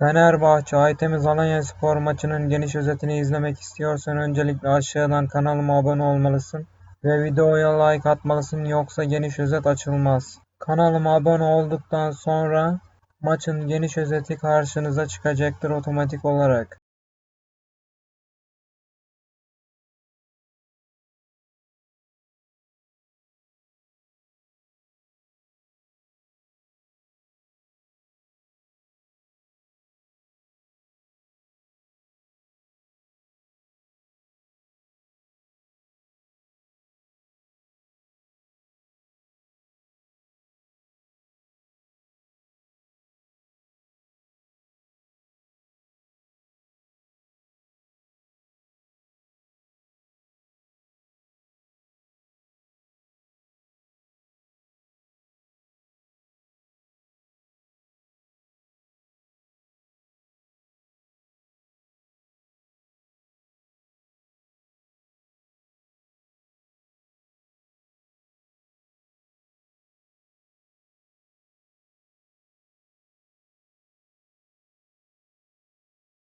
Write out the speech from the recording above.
Fenerbahçe Aytemiz Alanyaspor maçının geniş özetini izlemek istiyorsan öncelikle aşağıdan kanalıma abone olmalısın ve videoya like atmalısın yoksa geniş özet açılmaz. Kanalıma abone olduktan sonra maçın geniş özeti karşınıza çıkacaktır otomatik olarak.